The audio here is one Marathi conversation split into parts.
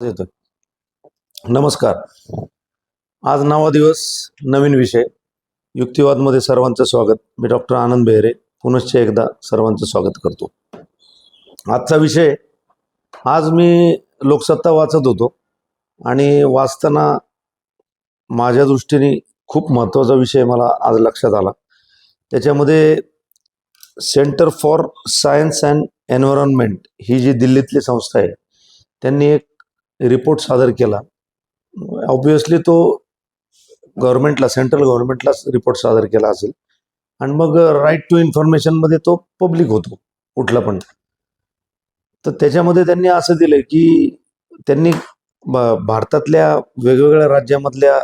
नमस्कार. आज नवा दिवस नवीन विषय. युक्तिवादमध्ये सर्वांचं स्वागत. मी डॉक्टर आनंद बेहरे. पुनश्च एकदा सर्वांचं स्वागत करतो. आजचा विषय आज मी लोकसत्ता वाचत होतो आणि वाचताना माझ्या दृष्टीने खूप महत्त्वाचा विषय मला आज लक्षात आला. त्याच्यामध्ये Centre for Science and Environment ही जी दिल्लीतली संस्था आहे त्यांनी एक रिपोर्ट सादर केला. ऑब्विसली तो गव्हर्नमेंटला सेंट्रल गव्हर्नमेंटलाच रिपोर्ट सादर केला असेल. आणि मग राईट टू इन्फॉर्मेशनमध्ये तो पब्लिक होतो कुठला पण. तर त्याच्यामध्ये त्यांनी असं दिलं की त्यांनी भारतातल्या वेगवेगळ्या राज्यामधल्या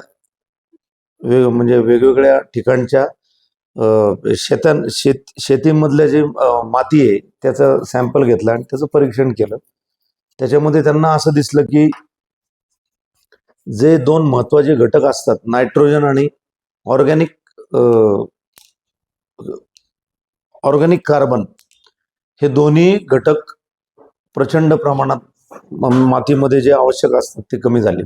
वेग म्हणजे वेगवेगळ्या ठिकाणच्या शेतां शेत शेतीमधल्या जे माती आहे त्याचं सॅम्पल घेतलं आणि त्याचं परीक्षण केलं. त्याच्यामध्ये त्यांना असं दिसलं की जे दोन महत्त्वाचे घटक असतात नायट्रोजन आणि ऑर्गॅनिक ऑर्गॅनिक कार्बन हे दोन्ही घटक प्रचंड प्रमाणात मातीमध्ये जे आवश्यक असतात ते कमी झाले.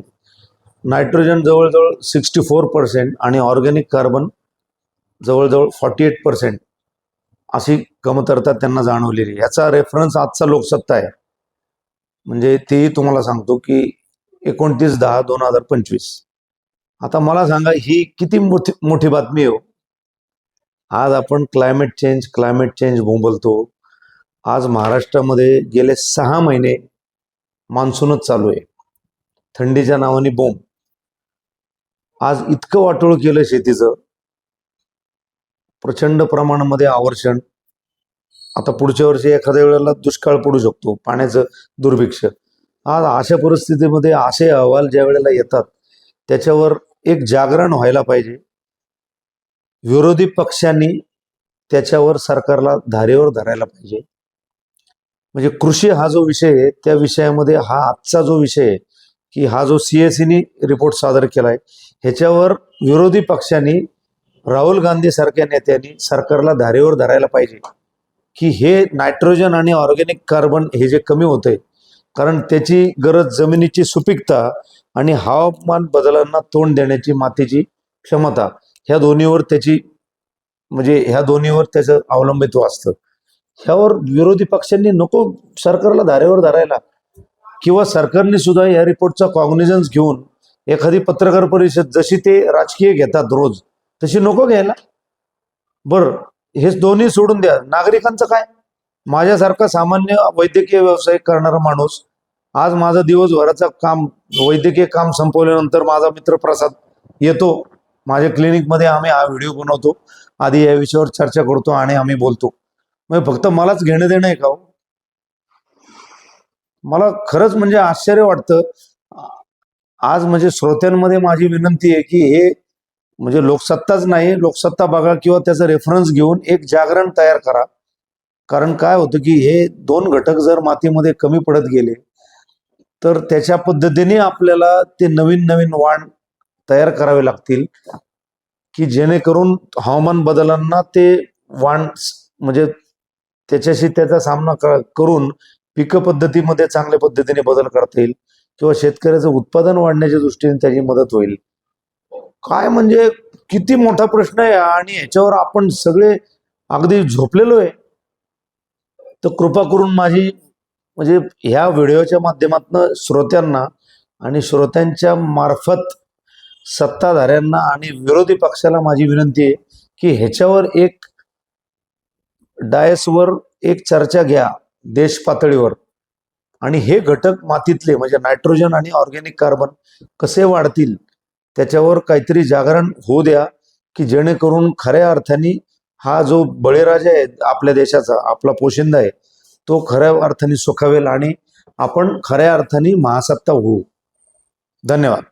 नायट्रोजन जवळजवळ सिक्स्टी फोर पर्सेंट आणि ऑर्गॅनिक कार्बन जवळजवळ फॉर्टी एट पर्सेंट अशी कमतरता त्यांना जाणवलेली याचा रेफरन्स आजचा लोकसत्ता आहे. म्हणजे तेही तुम्हाला सांगतो की एकोणतीस दहा दोन हजार पंचवीस. आता मला सांगा ही किती मोठी मोठी बातमी आहे हो. आज आपण क्लायमेट चेंज क्लायमेट चेंज बोंबलतो आज महाराष्ट्रामध्ये गेले सहा महिने मान्सूनच चालू आहे. थंडीच्या नावाने बोंब आज इतकं वाटोळ केलं शेतीचं. प्रचंड प्रमाणामध्ये आवर्षण आता पुढच्या वर्षी एखाद्या वेळेला दुष्काळ पडू शकतो पाण्याचं दुर्भिक्ष. आज अशा परिस्थितीमध्ये असे अहवाल ज्या वेळेला येतात त्याच्यावर एक जागरण व्हायला पाहिजे. विरोधी पक्षांनी त्याच्यावर सरकारला धारेवर धरायला पाहिजे. म्हणजे कृषी हा जो विषय आहे त्या विषयामध्ये हा आजचा जो विषय आहे की हा जो सी एस रिपोर्ट सादर केलाय ह्याच्यावर विरोधी पक्षांनी राहुल गांधी सारख्या नेत्यांनी सरकारला धारेवर धरायला पाहिजे. की हे नायट्रोजन आणि ऑर्गॅनिक कार्बन हे जे कमी होते कारण त्याची गरज जमिनीची सुपीकता आणि हवामान बदलांना तोंड देण्याची मातीची क्षमता ह्या दोन्हीवर त्याची म्हणजे ह्या दोन्हीवर त्याचं अवलंबित्व असतं. ह्यावर विरोधी पक्षांनी नको सरकारला धारेवर धरायला. किंवा सरकारने सुद्धा या रिपोर्टचा कॉग्निझन्स घेऊन एखादी पत्रकार परिषद जशी ते राजकीय घेतात रोज तशी नको घ्यायला. बरं हे दोन्ही सोडून द्या. नागरिकांचं काय? माझ्यासारखा सामान्य वैद्यकीय व्यवसाय करणारा माणूस आज माझं दिवसभराचं काम वैद्यकीय काम संपवल्यानंतर माझा मित्र प्रसाद येतो. माझ्या क्लिनिकमध्ये आम्ही हा व्हिडिओ बनवतो. आधी या विषयावर चर्चा करतो आणि आम्ही बोलतो. म्हणजे फक्त मलाच घेणं देणं आहे का हो? मला खरंच म्हणजे आश्चर्य वाटतं. आज म्हणजे श्रोत्यांमध्ये माझी विनंती आहे की हे म्हणजे लोकसत्ताच नाही लोकसत्ता बघा किंवा त्याचा रेफरन्स घेऊन एक जागरण तयार करा. कारण काय होतं की हे दोन घटक जर मातीमध्ये कमी पडत गेले तर त्याच्या पद्धतीने आपल्याला ते नवीन नवीन वाण तयार करावे लागतील की जेणेकरून हवामान बदलांना ते वाण म्हणजे त्याच्याशी त्याचा सामना करून पीक पद्धतीमध्ये चांगल्या पद्धतीने बदल करता येईल किंवा शेतकऱ्याचं उत्पादन वाढण्याच्या दृष्टीने त्याची मदत होईल. काय म्हणजे किती मोठा प्रश्न आहे आणि ह्याच्यावर आपण सगळे अगदी झोपलेलो आहे तर कृपा करून माझी म्हणजे ह्या व्हिडिओच्या माध्यमातून श्रोत्यांना आणि श्रोत्यांच्या मार्फत सत्ताधाऱ्यांना आणि विरोधी पक्षाला माझी विनंती आहे की ह्याच्यावर एक डायसवर एक चर्चा घ्या देश पातळीवर. आणि हे घटक मातीतले म्हणजे नायट्रोजन आणि ऑर्गॅनिक कार्बन कसे वाढतील? त्याच्यावर काहीतरी जागरण होऊ द्या की जेणेकरून खऱ्या अर्थाने हा जो बळीराजा आहे आपल्या देशाचा आपला पोशिंदा आहे तो खऱ्या अर्थाने सुखावेल आणि आपण खऱ्या अर्थाने महासत्ता होऊ. धन्यवाद.